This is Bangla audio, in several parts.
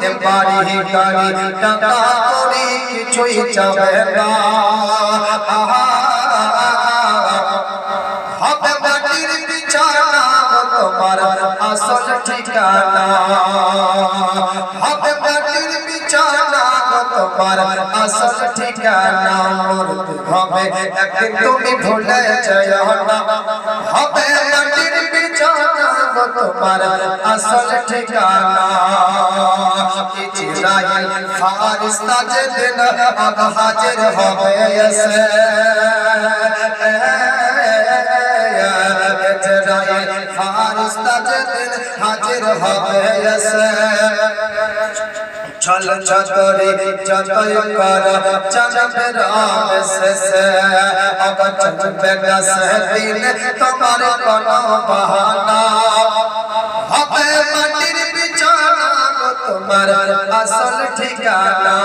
দিতে পারি গাড়ি টাকা করি কিছুই চাবে না। হবে মাটির বিছানা তোমার আসল ঠিকানা। হবে মাটির বিছানা তোমার আসল ঠিকানা। মরতে হবে একদিন তুমি ভুলে যাও না। হবে মাটির বিছানা তোমার আসল ঠিকানা। ইজরাইল ফারিস্তা যেদিন হাজির হবে এসে। ইজরাইল ফারিস্তা যেদিন হাজির হবে এসে। চল চতরে যতই কর রাম শেষে। আবার চলবে না সেদিন তোমার কোনো বাহানা। তোমার আসল ঠিকানা।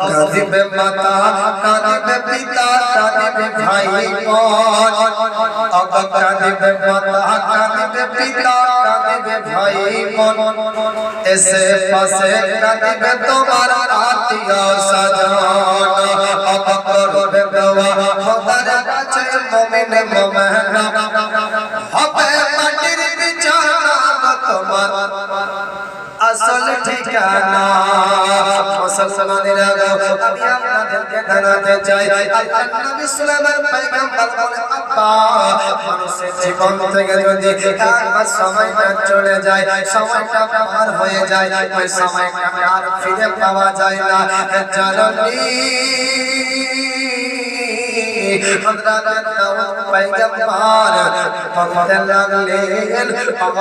কাঁদিবে মাতা, কাঁদিবে পিতা, কাঁদিবে ভাই বোন। অগ কাঁদিবে মাতা, কাঁদিবে পিতা, কাঁদিবে ভাই বোন। এসে পাশে কাঁদিবে তোমার আত্মীয় স্বজন। অগ করবে দোয়া খোদার কাছে মুমিন মুমিনা আসল ঠিকানা। মুসলমানেরা আমি আপনাদেরকে জানাতে চাই আল্লাহ নবী সুলাইমান পয়গম্বর বলে আব্বা মানুষের জীবন থেকে যদি একবার সময়টা চলে যায় সময়টা পার হয়ে যায় ওই সময়টা আর ফিরে পাওয়া যায় না। জাননি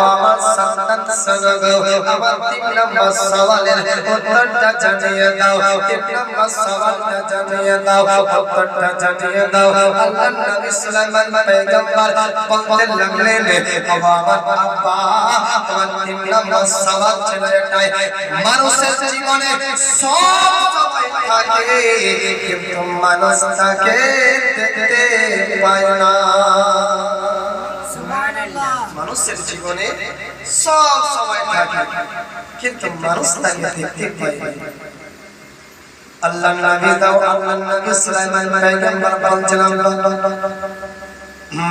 আমার সন্তান সনগো আমার তিন নম্বর সওয়ালের উত্তরটা জানিয়ে দাও তিন নম্বর সওয়ালটা জানিয়ে দাও উত্তরটা জানিয়ে দাও আল্লাহ নবী সুলাইমান পয়গম্বর বলতে লাগলেন আমার আব্বা আমার তিন নম্বর সওয়াল ছিল এটাই মানুষের জীবনে সব সময় থাকে কিন্তু মানুষ তাকে দেখতে পায় না মানুষের জীবনে সব সময় থাকে, কিন্তু মানুষ তাকে দেখতে পায় আল্লাহ নবী দাও আল্লাহ নবী সুলাইমান পয়গম্বর বলছিলাম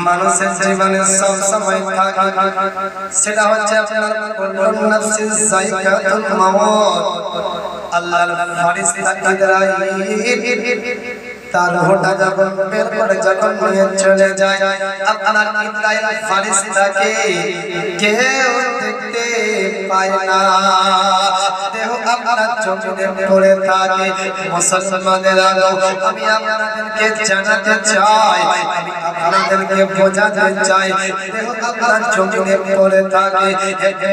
মানুষের জীবনে সব সময় থাকে, সেটা হচ্ছে আপনার কুল্লু নাফসিন যায়কাতুল মাউত আল্লাহর ফেরেশতা ইসরাইল তার হোটা যখন বের করে, যখন নিয়ে চলে যায়, আপনার ইসরাইল ফেরেশতাকে কেউ দেখতে পায় না। দেহ আপনার চোখে পড়ে থাকে। মুসলমানের আমি আপনাদেরকে জানাতে চাই, আমি আপনাদেরকে বোঝাতে চাই। দেহ আপনার চোখে পড়ে থাকে। করে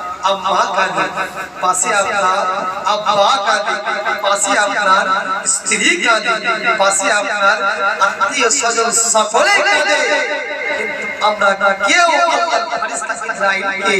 আম্মা কাঁদে পাশে আপনার আব্বা কাঁদে পাশে আপনার স্ত্রী কাঁদে পাশে আপনার আত্মীয় স্বজন সকলে কাঁদে কিন্তু আমরা কেউ আল্লাহর ফেরেশতা ইসরাইলকে